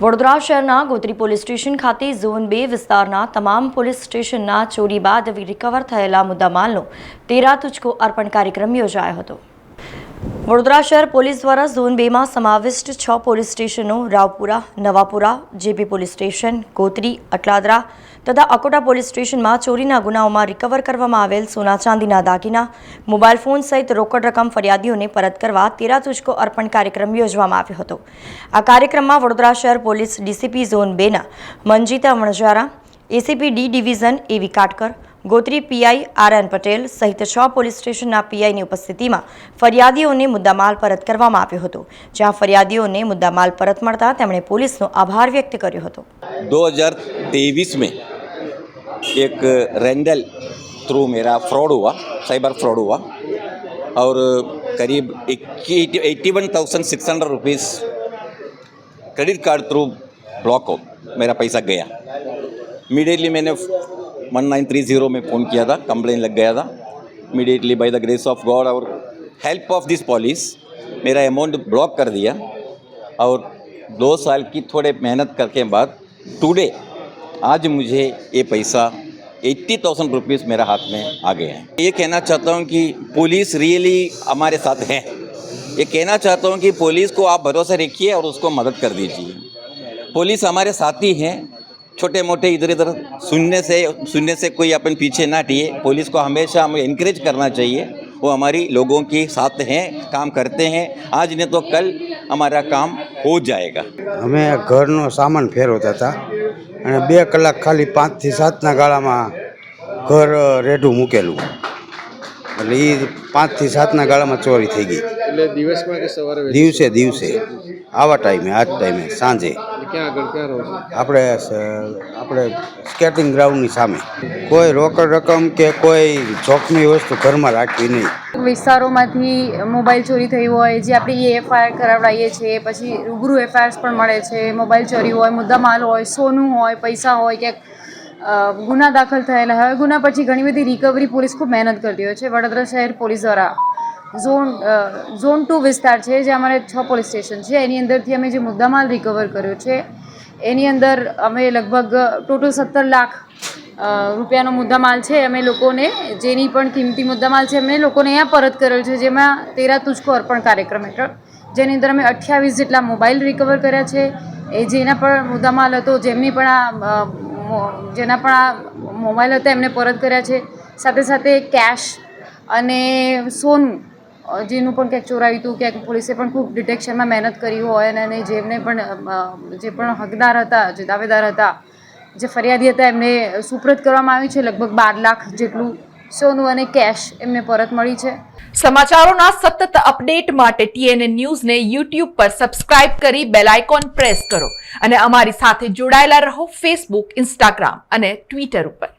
વડોદરા શહેરના Gotri police station ખાતે zone બે વિસ્તારના તમામ પોલીસ સ્ટેશનના ચોરી બાદ રિકવર થયેલા મુદ્દામાલનો તેરા તુચકો અર્પણ કાર્યક્રમ યોજાયો હતો. વડોદરા શહેર પોલીસ દ્વારા ઝોન બેમાં સમાવિષ્ટ છ પોલીસ સ્ટેશનો, Raopura, Navapura, JP police station, Gotri, Atladara તથા અકોટા પોલીસ સ્ટેશનમાં ચોરીના ગુનાઓમાં રિકવર કરવામાં આવેલ સોના ચાંદીના દાગીના, મોબાઈલ ફોન સહિત રોકડ રકમ ફરિયાદીઓને પરત કરવા તેરા તુચકો અર્પણ કાર્યક્રમ યોજવામાં આવ્યો હતો. આ કાર્યક્રમમાં વડોદરા શહેર પોલીસ ડીસીપી ઝોન બેના Manjita Vanzara, ACP D division A V Katkar Gotri PI R N Patel સહિત છ પોલીસ સ્ટેશનના પીઆઈની ઉપસ્થિતિમાં ફરિયાદીઓને મુદ્દામાલ પરત કરવામાં આવ્યો હતો જ્યાં ફરિયાદીઓને મુદ્દામાલ પરત મળતા તેમણે પોલીસનો આભાર વ્યક્ત કર્યો હતો 2023 में एक रेंडल थ्रू मेरा फ्रॉड हुआ साइबर फ्रॉड हुआ और करीब eighty one thousand six hundred rupees credit card through block हो मेरा पैसा गया इमीडिएटली मैंने वन नाइन थ्री ज़ीरो में फ़ोन किया था कंप्लेन लग गया था। Immediately by the grace of God और हेल्प ऑफ़ दिस पॉलिस मेरा अमाउंट ब्लॉक कर दिया। और दो साल की थोड़े मेहनत करके बाद टुडे आज मुझे ये पैसा एट्टी थाउज़ेंड रुपीज़ मेरा हाथ में आ गए हैं। ये कहना चाहता हूँ कि पुलिस रियली हमारे साथ है। ये कहना चाहता हूँ कि पुलिस को आप भरोसे रखिए और उसको मदद कर दीजिए। पुलिस हमारे साथी हैं छोटे मोटे इधर इधर सुनने से सुनने से कोई अपन पीछे ना हटिए पुलिस को हमेशा हमें इनक्रेज करना चाहिए वो हमारी लोगों के साथ हैं काम करते हैं आज नहीं तो कल हमारा काम हो जाएगा અમે ઘરનો સામાન ફેરવતા હતા અને બે કલાક ખાલી પાંચથી સાતના ગાળામાં ઘર રેઢું મૂકેલું એટલે એ પાંચથી સાતના ગાળામાં ચોરી થઈ ગઈ એટલે દિવસમાં કે સવારે વહેલી? દિવસે દિવસે આવા ટાઈમે આ જ ટાઈમે સાંજે એટલે ક્યાં આગળ ક્યાં રહો છો? આપણે આપણે સ્કેટિંગ ગ્રાઉન્ડની સામે. કોઈ રોકડ રકમ કે કોઈ જોખમી વસ્તુ ઘરમાં રાખવી નહીં. વિસ્તારોમાંથી મોબાઈલ ચોરી થઈ હોય જે આપણે એફઆઈઆર કરાવડાવીએ છીએ પછી રૂબરૂ એફઆઈઆર પણ મળે છે મોબાઈલ ચોરી હોય મુદ્દામાલ હોય સોનું હોય પૈસા હોય ક્યાંક ગુના દાખલ થયેલા હોય. ગુના પછી ઘણી બધી રિકવરી પોલીસ ખૂબ મહેનત કરતી હોય છે. વડોદરા શહેર પોલીસ દ્વારા. ઝોન ઝોન ટુ વિસ્તાર છે જે અમારે છ પોલીસ સ્ટેશન છે. એની અંદરથી અમે જે મુદ્દામાલ રિકવર કર્યો છે, એની અંદર અમે લગભગ ટોટલ સત્તર લાખ રૂપિયાનો રૂપિયાનો મુદ્દામાલ છે. અમે લોકોને જેની પણ કિંમતી મુદ્દામાલ છે અમે લોકોને અહીંયા પરત કરેલ છે, જેમાં તેરા તુજકો અર્પણ કાર્યક્રમ હેઠળ. જેની અંદર અમે અઠ્યાવીસ જેટલા મોબાઈલ રિકવર કર્યા છે. એ જેના પણ મુદ્દામાલ હતો, જેમની પણ આ જેના પણ આ મોબાઈલ હતા, એમને પરત કર્યા છે. સાથે સાથે કેશ અને સોનું જેનું પણ ક્યાંક ચોરાયું હતું, ક્યાંક પોલીસે પણ ખૂબ ડિટેક્શનમાં મહેનત કરી હોય અને જેમને પણ જે પણ હકદાર હતા, જે દાવેદાર હતા, જે ફરિયાદી હતા, એમને સુપ્રત કરવામાં આવ્યું છે. લગભગ બાર લાખ જેટલું સોનું અને કેશ એમને પરત મળી છે. સમાચારોના સતત અપડેટ માટે ટીએનએ ન્યૂઝને યુટ્યુબ પર સબસ્ક્રાઇબ કરી બેલ આઇકોન પ્રેસ કરો અને અમારી સાથે જોડાયેલા રહો ફેસબુક, ઇન્સ્ટાગ્રામ અને ટ્વિટર ઉપર.